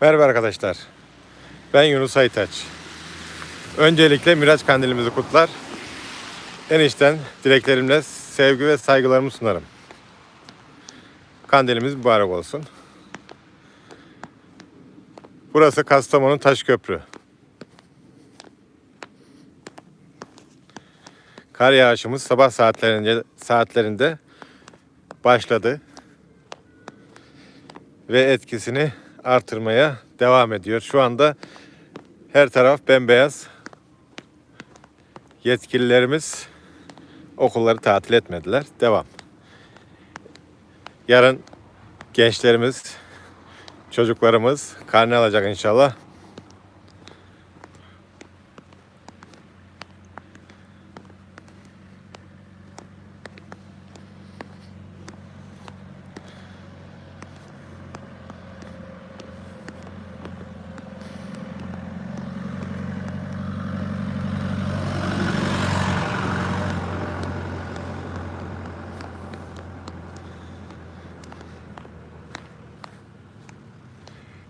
Merhaba arkadaşlar. Ben Yunus Aytaç. Öncelikle Miraç Kandilimizi kutlar. En içten dileklerimle sevgi ve saygılarımı sunarım. Kandilimiz mübarek olsun. Burası Kastamonu Taşköprü. Kar yağışımız sabah saatlerinde saatlerinde başladı ve etkisini artırmaya devam ediyor. Şu anda her taraf bembeyaz. Yetkililerimiz okulları tatil etmediler. Devam. Yarın gençlerimiz, çocuklarımız karne alacak inşallah.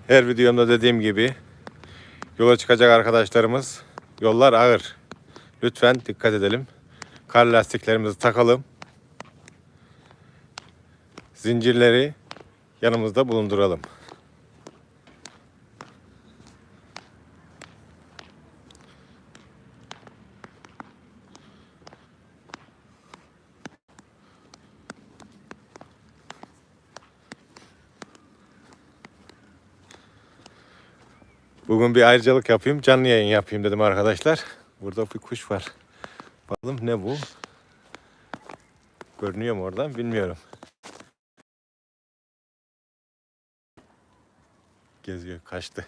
Her videomda dediğim gibi yola çıkacak arkadaşlarımız yollar ağır. Lütfen dikkat edelim. Kar lastiklerimizi takalım. Zincirleri yanımızda bulunduralım. Bugün bir ayrıcalık yapayım, canlı yayın yapayım dedim arkadaşlar. Burada bir kuş var. Bakalım ne bu? Görünüyor mu oradan bilmiyorum. Geziyor, kaçtı.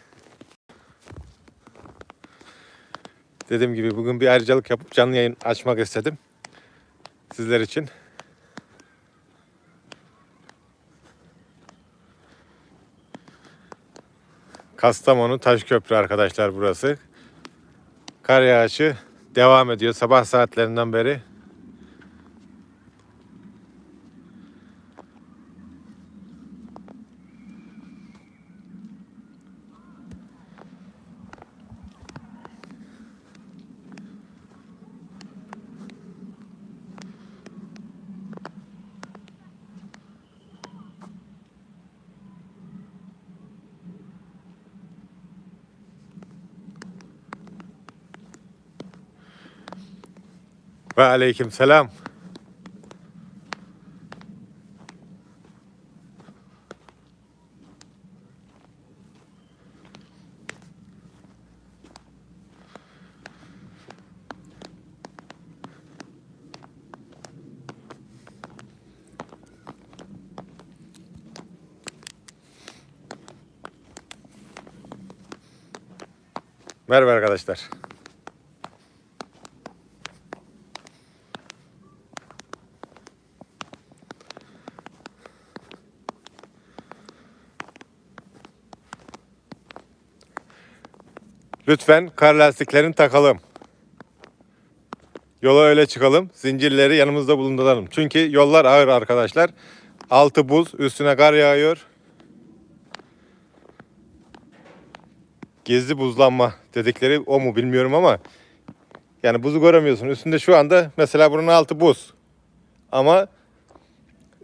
Dediğim gibi bugün bir ayrıcalık yapıp canlı yayın açmak istedim. Sizler için. Kastamonu Taşköprü arkadaşlar burası. Kar yağışı devam ediyor sabah saatlerinden beri. Ve aleyküm selam. Merhaba arkadaşlar. Lütfen kar lastiklerini takalım. Yola öyle çıkalım. Zincirleri yanımızda bulunduralım. Çünkü yollar ağır arkadaşlar. Altı buz, üstüne kar yağıyor. Gizli buzlanma dedikleri o mu bilmiyorum ama yani buzu göremiyorsun. Üstünde şu anda mesela bunun altı buz. Ama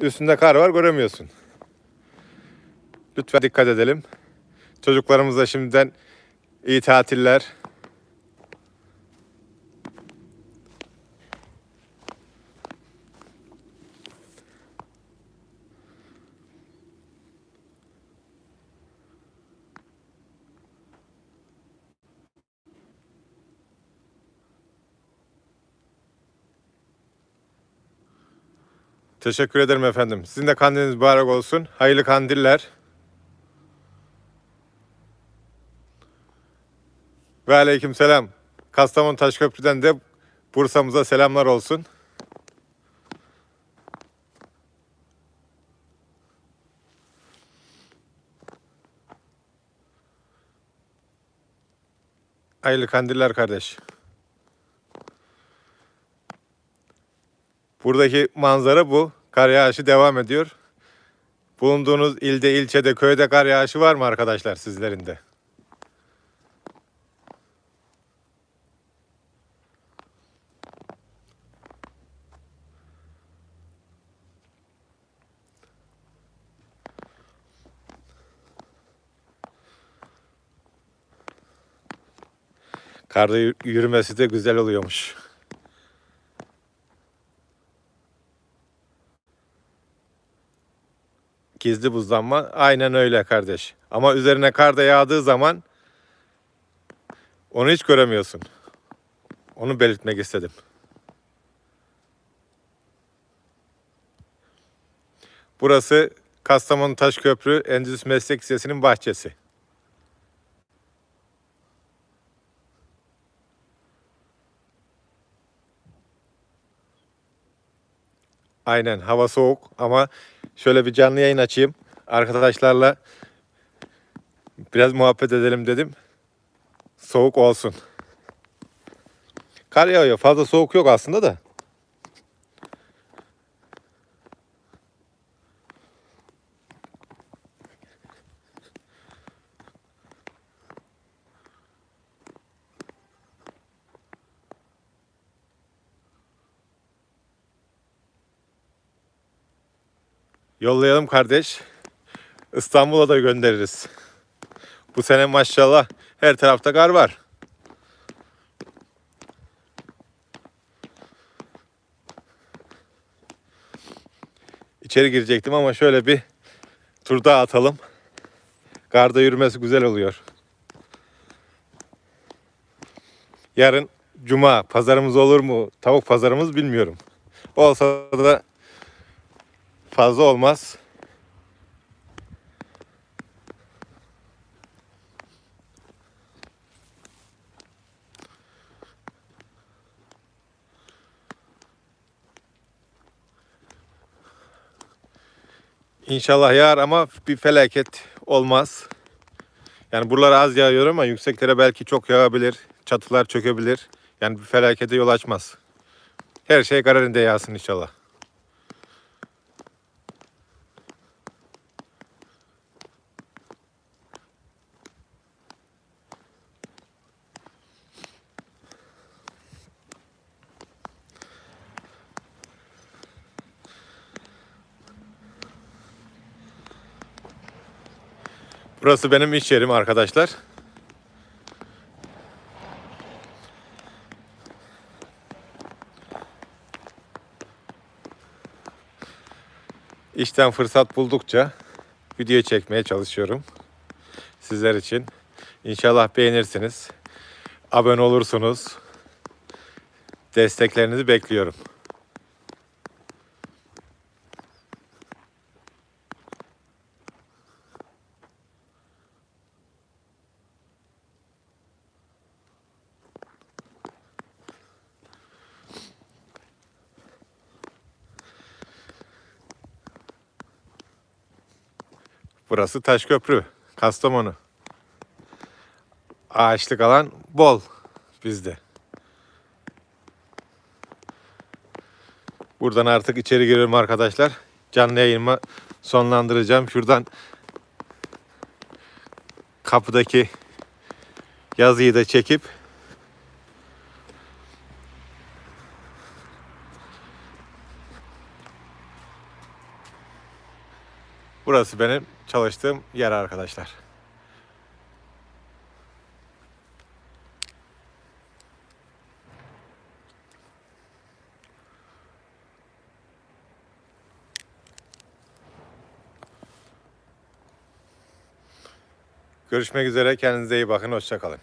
üstünde kar var göremiyorsun. Lütfen dikkat edelim. Çocuklarımıza şimdiden İyi tatiller. Teşekkür ederim efendim. Sizin de kandiliniz mübarek olsun. Hayırlı kandiller. Ve aleyküm selam. Kastamonu Taşköprü'den de Bursa'mıza selamlar olsun. Hayırlı kandiller kardeş. Buradaki manzara bu. Kar yağışı devam ediyor. Bulunduğunuz ilde, ilçede, köyde kar yağışı var mı arkadaşlar sizlerin de? Karda yü- yürümesi de güzel oluyormuş. Gizli buzlanma aynen öyle kardeş. Ama üzerine kar da yağdığı zaman onu hiç göremiyorsun. Onu belirtmek istedim. Burası Kastamonu Taşköprü Endüstri Meslek Lisesi'nin bahçesi. Aynen hava soğuk ama şöyle bir canlı yayın açayım. Arkadaşlarla biraz muhabbet edelim dedim. Soğuk olsun. Kar yağıyor. Fazla soğuk yok aslında da. Yollayalım kardeş. İstanbul'a da göndeririz. Bu sene maşallah her tarafta kar var. İçeri girecektim ama şöyle bir tur daha atalım. Karda yürümesi güzel oluyor. Yarın cuma pazarımız olur mu? Tavuk pazarımız bilmiyorum. Olsa da fazla olmaz. İnşallah yağar ama bir felaket olmaz. Yani buralara az yağıyor ama yükseklere belki çok yağabilir. Çatılar çökebilir. Yani bir felakete yol açmaz. Her şey kararında yağsın inşallah. Burası benim iş yerim arkadaşlar. İşten fırsat buldukça video çekmeye çalışıyorum. Sizler için. İnşallah beğenirsiniz. Abone olursunuz. Desteklerinizi bekliyorum. Burası Taşköprü, Kastamonu. Ağaçlık alan bol bizde. Buradan artık içeri giriyorum arkadaşlar. Canlı yayınımı sonlandıracağım. Şuradan kapıdaki yazıyı da çekip Burası benim çalıştığım yer arkadaşlar. Görüşmek üzere. Kendinize iyi bakın. Hoşçakalın.